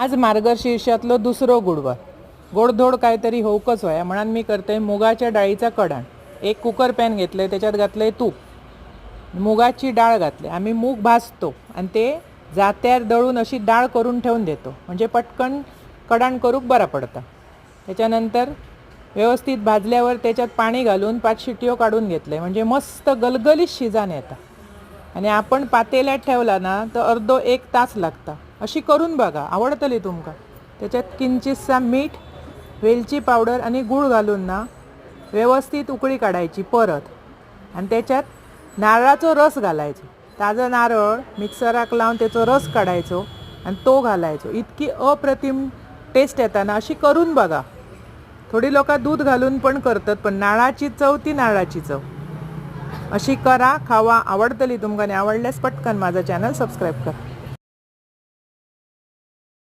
आज मार्गशीर्षातलो दुसरो गुडवार गोडधोड काहीतरी होऊकच व्हाय. म्हणून मी करते मुगाच्या डाळीचा कडाण. एक कुकर पॅन घेतलंय त्याच्यात घातलंय तूप. मुगाची डाळ घातली. आम्ही मूग भाजतो आणि ते जात्यार दळून अशी डाळ करून ठेवून देतो. म्हणजे पटकन कडाण करूक बरा पडता. त्याच्यानंतर व्यवस्थित भाजल्यावर त्याच्यात पाणी घालून पाच शिट्यो काढून घेतले म्हणजे मस्त गलगलीत शिजान येतं. आणि आपण पातेल्यात ठेवला ना तर अर्धो एक तास लागता. अशी करून बघा आवडतली तुमका. त्याच्यात किंचितसा मीठ वेलची पावडर आणि गूळ घालून ना व्यवस्थित उकळी काढायची परत. आणि त्याच्यात नारळाचो रस घालायचो. ताजा नारळ मिक्सराक लावून त्याचो रस काढायचो आणि तो घालायचो. इतकी अप्रतिम टेस्ट येताना अशी करून बघा. थोडी लोक दूध घालून पण करतात पण नाळाची चव ती नारळाची चव. अशी करा खावा आवडतली तुमकां आणि आवडल्यास पटकन माझा चॅनल सबस्क्राईब करा.